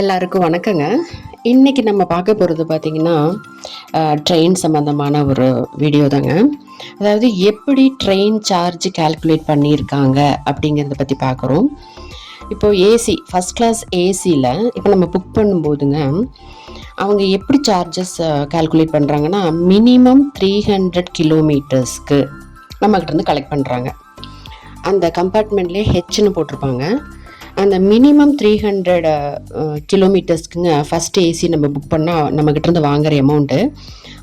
எல்லாருக்கும் வணக்கங்க. இன்றைக்கி நம்ம பார்க்க போகிறது பார்த்திங்கன்னா ட்ரெயின் சம்மந்தமான ஒரு வீடியோ தாங்க. அதாவது எப்படி ட்ரெயின் சார்ஜ் கால்குலேட் பண்ணியிருக்காங்க அப்படிங்கிறத பற்றி பார்க்குறோம். இப்போது ஏசி ஃபஸ்ட் கிளாஸ் ஏசியில் இப்போ நம்ம புக் பண்ணும்போதுங்க அவங்க எப்படி சார்ஜஸ் கால்குலேட் பண்ணுறாங்கன்னா மினிமம் த்ரீ ஹண்ட்ரட் கிலோமீட்டர்ஸ்க்கு நம்மக்கிட்ட இருந்து கலெக்ட் பண்ணுறாங்க அந்த கம்பார்ட்மெண்ட்லேயே ஹெச்னு போட்டிருப்பாங்க. அந்த மினிமம் த்ரீ ஹண்ட்ரட் கிலோமீட்டர்ஸ்க்குங்க ஃபஸ்ட் ஏசி நம்ம புக் பண்ணால் நம்மக்கிட்டேருந்து வாங்குகிற அமௌண்ட்டு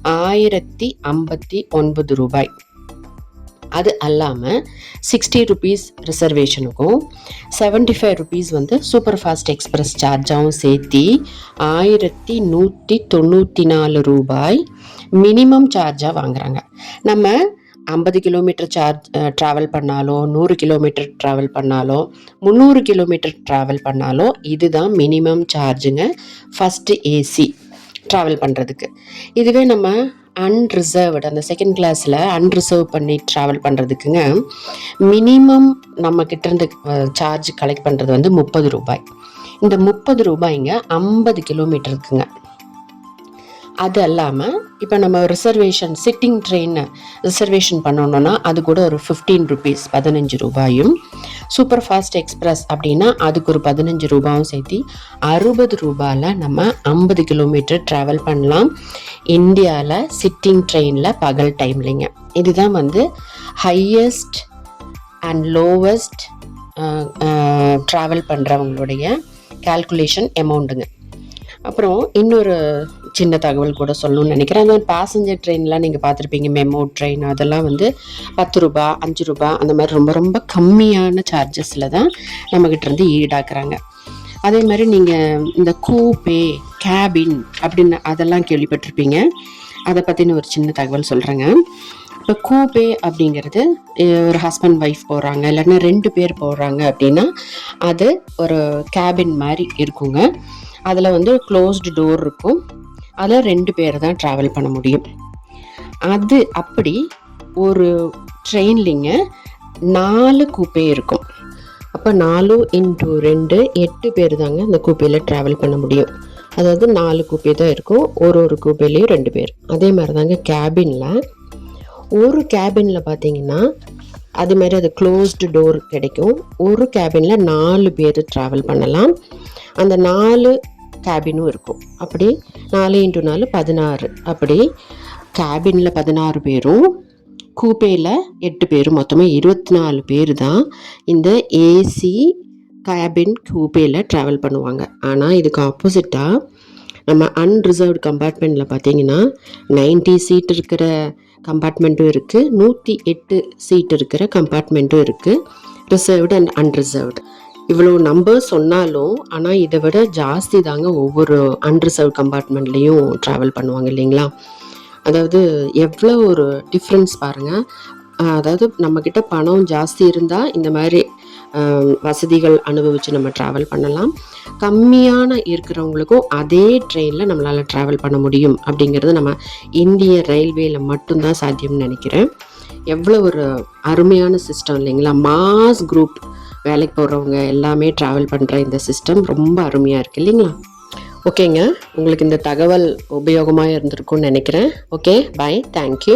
ஆயிரத்தி ஐம்பத்தி ஒன்பது ரூபாய். அது அல்லாமல் சிக்ஸ்டி ருபீஸ் ரிசர்வேஷனுக்கும் செவன்ட்டி ஃபைவ் ருபீஸ் வந்து சூப்பர் ஃபாஸ்ட் எக்ஸ்பிரஸ் சார்ஜாகவும் சேர்த்தி ஆயிரத்தி நூற்றி தொண்ணூற்றி நாலு ரூபாய் மினிமம் சார்ஜாக வாங்குறாங்க. நம்ம ஐம்பது கிலோமீட்டர் சார்ஜ் ட்ராவல் பண்ணாலோ நூறு கிலோமீட்டர் ட்ராவல் பண்ணாலோ முந்நூறு கிலோமீட்டர் ட்ராவல் பண்ணாலோ இதுதான் மினிமம் சார்ஜுங்க ஃபஸ்ட்டு ஏசி ட்ராவல் பண்ணுறதுக்கு இதுவே நம்ம அன்ரிசர்வ்டு அந்த செகண்ட் கிளாஸில் அன்ரிசர்வ் பண்ணி ட்ராவல் பண்ணுறதுக்குங்க மினிமம் நம்ம கிட்டேருந்து சார்ஜ் கலெக்ட் பண்ணுறது வந்து முப்பது ரூபாய். இந்த முப்பது ரூபாய்ங்க ஐம்பது கிலோமீட்டருக்குங்க அது அல்லாமல் இப்போ நம்ம ரிசர்வேஷன் சிட்டிங் ட்ரெயின் ரிசர்வேஷன் பண்ணணுன்னா அது கூட ஒரு ஃபிஃப்டீன் ருபீஸ் பதினஞ்சு ரூபாயும். சூப்பர் ஃபாஸ்ட் எக்ஸ்பிரஸ் அப்படின்னா அதுக்கு ஒரு பதினஞ்சு ரூபாயும் சேர்த்து அறுபது ரூபாயில் நம்ம ஐம்பது கிலோமீட்டர் ட்ராவல் பண்ணலாம். இந்தியாவில் சிட்டிங் ட்ரெயினில் பகல் டைம்லிங்க இதுதான் வந்து ஹையஸ்ட் அண்ட் லோவஸ்ட் ட்ராவல் பண்ணுறவங்களுடைய கால்குலேஷன் அமௌண்ட்டுங்க அப்புறம் இன்னொரு சின்ன தகவல் கூட சொல்லணும்னு நினைக்கிறேன். அந்த பேசஞ்சர் ட்ரெயின்லாம் நீங்கள் பார்த்துருப்பீங்க. மெமோ ட்ரெயின் அதெல்லாம் வந்து பத்து ரூபா அஞ்சு ரூபா அந்த மாதிரி ரொம்ப ரொம்ப கம்மியான சார்ஜஸில் தான் நம்மக்கிட்ட இருந்து ஈடாக்குறாங்க. அதே மாதிரி நீங்கள் இந்த கூபே கேபின் அப்படின்னு அதெல்லாம் கேள்விப்பட்டிருப்பீங்க. அதை பற்றின ஒரு சின்ன தகவல் சொல்கிறேங்க இப்போ கூபே அப்படிங்கிறது ஒரு ஹஸ்பண்ட் ஒய்ஃப் போகிறாங்க இல்லைன்னா ரெண்டு பேர் போகிறாங்க அப்படின்னா அது ஒரு கேபின் மாதிரி இருக்குங்க. அதில் வந்து க்ளோஸ்டு டோர் இருக்கும். அதில் ரெண்டு பேர் தான் ட்ராவல் பண்ண முடியும். அது அப்படி ஒரு ட்ரெயின்லிங்க நாலு கூப்பே இருக்கும். அப்போ நாலு இன்ட்டு ரெண்டு எட்டு பேர் தாங்க அந்த கூப்பையில் ட்ராவல் பண்ண முடியும். அதாவது நாலு கூப்பே தான் இருக்கும். ஒரு ஒரு கூப்பையிலையும் ரெண்டு பேர். அதே மாதிரி தாங்க கேபினில் ஒரு கேபினில் பார்த்தீங்கன்னா அது மாதிரி அது க்ளோஸ்டு டோர் கிடைக்கும். ஒரு கேபினில் நாலு பேர் ட்ராவல் பண்ணலாம். அந்த நாலு கேபினும் இருக்கும். அப்படி நாலு இன்ட்டு நாலு பதினாறு. அப்படி கேபினில் பதினாறு பேரும் கூப்பேயில் எட்டு பேரும் மொத்தமாக இருபத்தி நாலு பேர் தான் இந்த ஏசி கேபின் கூப்பேயில் ட்ராவல் பண்ணுவாங்க. ஆனால் இதுக்கு ஆப்போசிட்டாக நம்ம அன்ரிசர்வ்டு கம்பார்ட்மெண்ட்டில் பார்த்தீங்கன்னா நைன்ட்டி சீட் இருக்கிற கம்பார்ட்மெண்ட்டும் இருக்குது நூற்றி எட்டு சீட் இருக்கிற கம்பார்ட்மெண்ட்டும் இருக்குது ரிசர்வ்டு அண்ட் அன்ரிசர்வ்டு இவ்வளோ நம்பர் சொன்னாலும் ஆனால் இதை விட ஜாஸ்தி தாங்க ஒவ்வொரு அன்ரிசர்வ் கம்பார்ட்மெண்ட்லேயும் ட்ராவல் பண்ணுவாங்க இல்லைங்களா? அதாவது எவ்வளோ ஒரு டிஃப்ரென்ஸ் பாருங்கள் அதாவது நம்மக்கிட்ட பணம் ஜாஸ்தி இருந்தால் இந்த மாதிரி வசதிகள் அனுபவித்து நம்ம ட்ராவல் பண்ணலாம். கம்மியான இருக்கிறவங்களுக்கும் அதே ட்ரெயினில் நம்மளால் ட்ராவல் பண்ண முடியும் அப்படிங்கிறது நம்ம இந்திய ரயில்வேயில் மட்டும்தான் சாத்தியம்னு நினைக்கிறேன். எவ்வளோ ஒரு அருமையான சிஸ்டம் இல்லைங்களா? மாஸ் குரூப் வேலைக்கு போகிறவங்க எல்லாமே ட்ராவல் பண்ணுற இந்த சிஸ்டம் ரொம்ப அருமையாக இருக்குது இல்லைங்களா? ஓகேங்க உங்களுக்கு இந்த தகவல் உபயோகமாக இருந்திருக்கும்னு நினைக்கிறேன். Okay bye thank you